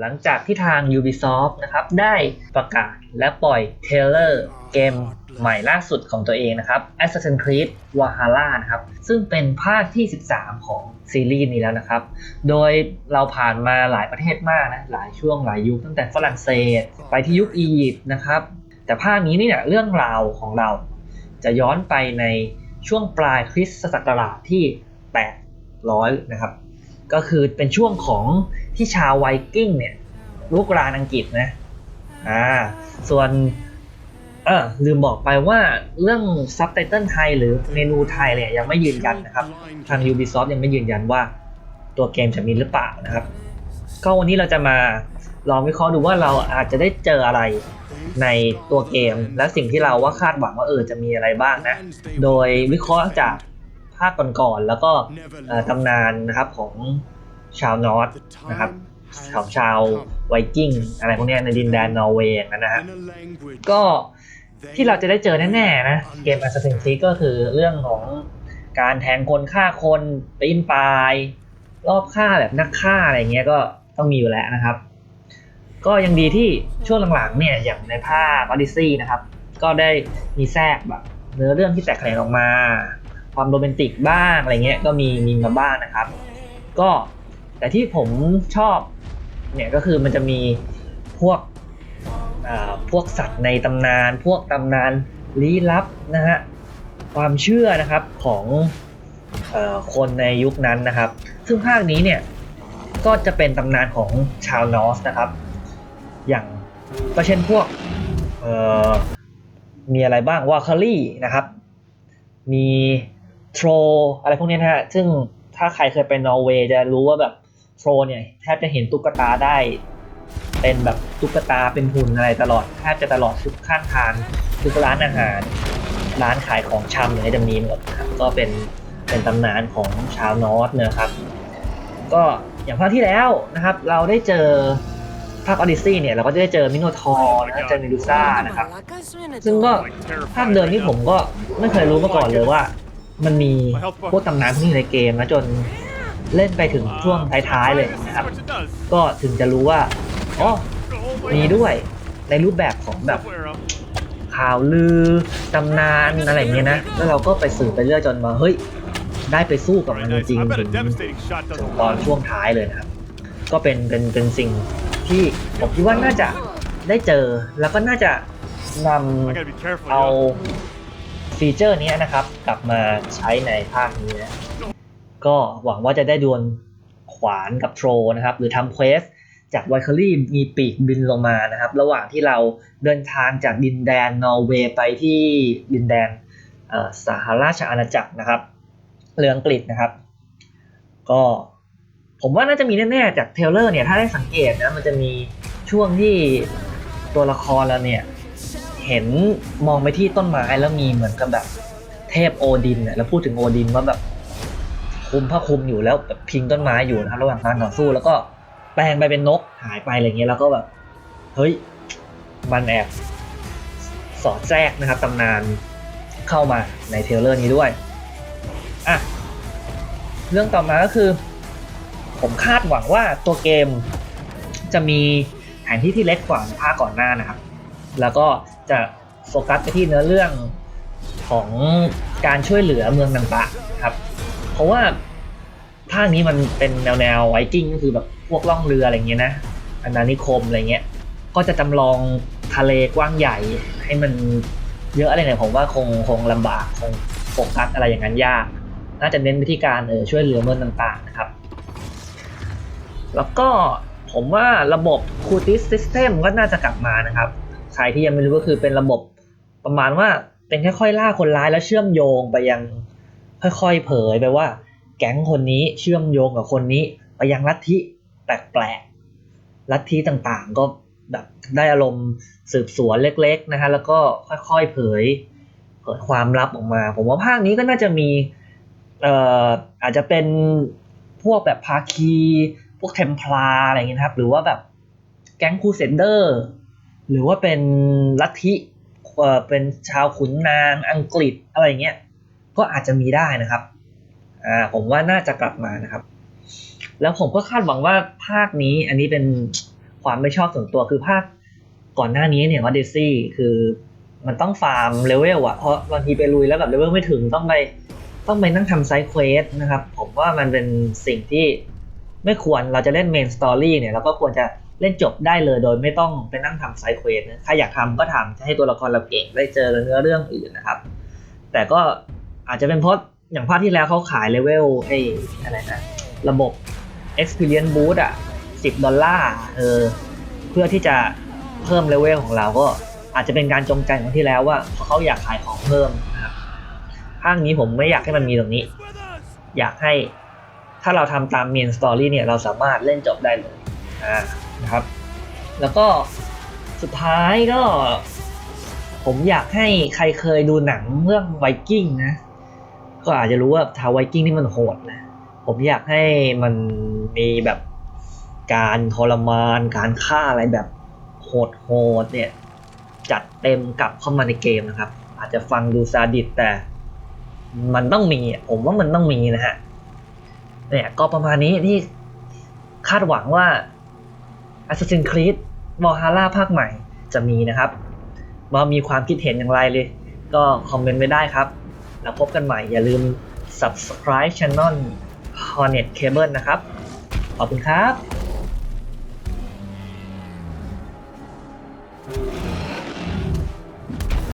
หลังจากที่ทาง Ubisoft นะครับได้ประกาศและปล่อยเทเลอร์เกมใหม่ล่าสุดของตัวเองนะครับ Assassin's Creed Valhalla นะครับ ซึ่งเป็นภาคที่ 13 ของซีรีส์นี้แล้วนะครับ โดยเราผ่านมาหลายประเทศมากนะ หลายช่วงหลายยุคตั้งแต่ฝรั่งเศส ไปที่ยุคอียิปต์นะครับ แต่ภาคนี้เนี่ยเรื่องราวของเรา จะย้อนไปในช่วงปลายคริสตศักราชที่ 800 นะครับ ก็คือเป็นช่วงของที่ชาวไวกิ้งเนี่ยลุกรานอังกฤษนะอ่าส่วนเออลืมบอกไปว่าเรื่องซับไตเติลไทยหรือเมนูไทยเนี่ยยังไม่ยืนยันนะครับ ทาง Ubisoft ยังไม่ยืนยันว่าตัวเกมจะมีหรือเปล่านะครับ ก็วันนี้เราจะมาลองวิเคราะห์ดูว่าเราอาจจะได้เจออะไรในตัวเกม และสิ่งที่เราว่าคาดหวังว่าเออจะมีอะไรบ้างนะ โดยวิเคราะห์จาก ภาคก่อนๆแล้วก็เอ่อตำนานนะครับของชาวนอร์ทนะครับของชาวไวกิ้งอะไรพวกเนี้ยในดินแดนนอร์เวย์อย่างนั้นนะฮะก็ที่เราจะได้เจอแน่ๆนะ เกม Assassin's Creed ก็คือเรื่องของการแทงคนฆ่าคนปีนปลาย รอบฆ่าแบบนักฆ่าอะไรเงี้ยก็ต้องมีอยู่แล้วนะครับ ก็ยังดีที่ช่วงหลังๆเนี่ยอย่างในภาค Odyssey นะครับ ก็ได้มีแทรกแบบเนื้อเรื่องที่แตกแขนงออกมา ความโรแมนติกบ้างอะไรเงี้ยก็มีมีมาบ้างนะครับ ก็แต่ที่ผมชอบเนี่ยก็คือมันจะมีพวกอ่าพวกสัตว์ในตำนาน พวกตำนานลี้ลับนะฮะความเชื่อนะครับของเออคนในยุคนั้นนะครับ ซึ่งภาคนี้เนี่ยก็จะเป็นตำนานของชาวนอสนะครับ อย่างก็เช่นพวกเอ่อมีอะไรบ้างวาคารี่นะครับ มี โทรอะไรพวกนี้นะฮะ ซึ่งถ้าใครเคยไปนอร์เวย์จะรู้ว่าแบบโทรเนี่ยแทบจะเห็นตุ๊กตาได้ เป็นแบบตุ๊กตาเป็นหุ่นอะไรตลอดแทบจะตลอดทุกข้างทางทุกร้านอาหาร ร้านขายของชำเนี่ยจะมีหมดนะครับก็เป็นเป็นตำนานของชาวนอร์ทนะครับ ก็อย่างภาคที่แล้วนะครับ เราได้เจอภาคออดิซี่เนี่ยเราก็จะได้เจอมิโนทอร์นะเจอเมดูซ่านะครับ ซึ่งก็ภาคเดิมที่ผมก็ไม่เคยรู้มาก่อนเลยว่า มันมีพวกตำนานพวกนี้ในเกมนะจนเล่นไปถึงช่วงท้ายๆเลยนะครับ ก็ถึงจะรู้ว่าอ๋อมีด้วยในรูปแบบของแบบข่าวลือตำนานอะไรเงี้ยนะ แล้วเราก็ไปสืบไปเรื่อยจนมาเฮ้ย ได้ไปสู้กับมันจริงถึงถึงตอนช่วงท้ายเลยนะครับ ก็เป็นเป็นเป็นสิ่งที่ผมคิดว่าน่าจะได้เจอแล้วก็น่าจะนำเอา ฟีเจอร์นี้นะครับ กลับมาใช้ในภาคนี้นะก็หวังว่าจะได้ดวลขวานกับโทรนะครับ หรือทำเควสจากไวคอรี่มีปีกบินลงมานะครับ ระหว่างที่เราเดินทางจากดินแดนนอร์เวย์ไปที่ดินแดนอ่อสหราชอาณาจักรนะครับ เรืออังกฤษนะครับ ก็ผมว่าน่าจะมีแน่ๆจากเทเลอร์เนี่ย ถ้าได้สังเกตนะ มันจะมีช่วงที่ตัวละครเราเนี่ย เห็นมองไปที่ต้นไม้แล้วมีเหมือนกับแบบเทพโอดินเนี่ยแล้วพูดถึงโอดินว่าแบบคุมผ้าคลุมอยู่แล้วแบบพิงต้นไม้อยู่นะครับระหว่างการต่อสู้แล้วก็แปลงไปเป็นนกหายไปอะไรเงี้ยแล้วก็แบบเฮ้ยมันแอบสอดแทรกนะครับตำนานเข้ามาในเทเลอร์นี้ด้วยอะเรื่องต่อมาก็คือ ผมคาดหวังว่าตัวเกมจะมีแผนที่ที่เล็กกว่าภาคก่อนหน้านะครับ แล้วก็ จะโฟกัสไปที่เนื้อเรื่องของการช่วยเหลือเมืองต่างๆครับ เพราะว่าภาคนี้มันเป็นแนวแนวไวกิ้งก็คือแบบพวกล่องเรืออะไรเงี้ยนะอาณานิคมอะไรเงี้ย ก็จะจำลองทะเลกว้างใหญ่ให้มันเยอะอะไรเนี่ยผมว่าคงคงลำบากคงโฟกัสอะไรอย่างนั้นยาก น่าจะเน้นไปที่การเออช่วยเหลือเมืองต่างๆนะครับ แล้วก็ผมว่าระบบ c u t i s System ก็น่าจะกลับมานะครับ ใครที่ยังไม่รู้ก็คือเป็นระบบประมาณว่าเป็นค่อยๆล่าคนร้ายแล้วเชื่อมโยงไปยังค่อยๆเผยไปว่า แก๊งคนนี้เชื่อมโยงกับคนนี้ ไปยังลัทธิแปลกๆลัทธิต่างๆ ก็แบบได้อารมณ์สืบสวนเล็กๆนะฮะแล้วก็ค่อยๆเผยเผยความลับออกมา ผมว่าภาคนี้ก็น่าจะมีเอ่ออาจจะเป็นพวกแบบภาคี พวกเทมพลาอะไรเงี้ยนะครับ หรือว่าแบบแก๊งคูเซนเดอร์ หรือว่าเป็นลัทธิเอ่อเป็นชาวขุนนางอังกฤษอะไรเงี้ยก็อาจจะมีได้นะครับอ่าผมว่าน่าจะกลับมานะครับ แล้วผมก็คาดหวังว่าภาคนี้อันนี้เป็นความไม่ชอบส่วนตัวคือภาคก่อนหน้านี้เนี่ยว่าเดซี่คือมันต้องฟาร์มเลเวลอะเพราะบางทีไปลุยแล้วแบบเลเวลไม่ถึงต้องไปต้องไปนั่งทำไซด์เควสนะครับ ผมว่ามันเป็นสิ่งที่ไม่ควรเราจะเล่นเมนสตอรี่เนี่ยเราก็ควรจะ เล่นจบได้เลยโดยไม่ต้องไปนั่งทำไซด์เควสนะใครอยากทำก็ทำจะให้ตัวละครเราเก่งได้เจอเนื้อเรื่องอื่นนะครับ แต่ก็อาจจะเป็นเพราะอย่างภาคที่แล้วเขาขายเลเวลไอ้อะไรนะ ระบบ experience boost อะ10ดอลลาร์เออเพื่อที่จะเพิ่มเลเวลของเราก็อาจจะเป็นการจงใจของที่แล้วว่าเขาอยากขายของเพิ่มนะครับภาคนี้ผมไม่อยากให้มันมีตรงนี้ อยากให้ถ้าเราทำตาม main story เนี่ยเราสามารถเล่นจบได้เลย อ่านะครับ แล้วก็สุดท้ายก็ ผมอยากให้ใครเคยดูหนังเรื่องไวกิ้งนะ ก็อาจจะรู้ว่าทาวไวกิ้งนี่มันโหดนะ ผมอยากให้มันมีแบบการทรมานการฆ่าอะไรแบบโหดๆเนี่ย จัดเต็มกลับเข้ามาในเกมนะครับ อาจจะฟังดูซาดิสแต่ มันต้องมีผมว่ามันต้องมีนะฮะเนี่ยก็ประมาณนี้ที่คาดหวังว่า Assassin's Creed Valhalla ภาคใหม่จะมีนะครับว่ามีความคิดเห็นอย่างไรเลย ก็คอมเมนต์ไว้ได้ครับ แล้วพบกันใหม่อย่าลืม subscribe channel Hornet Cable นะครับ ขอบคุณครับ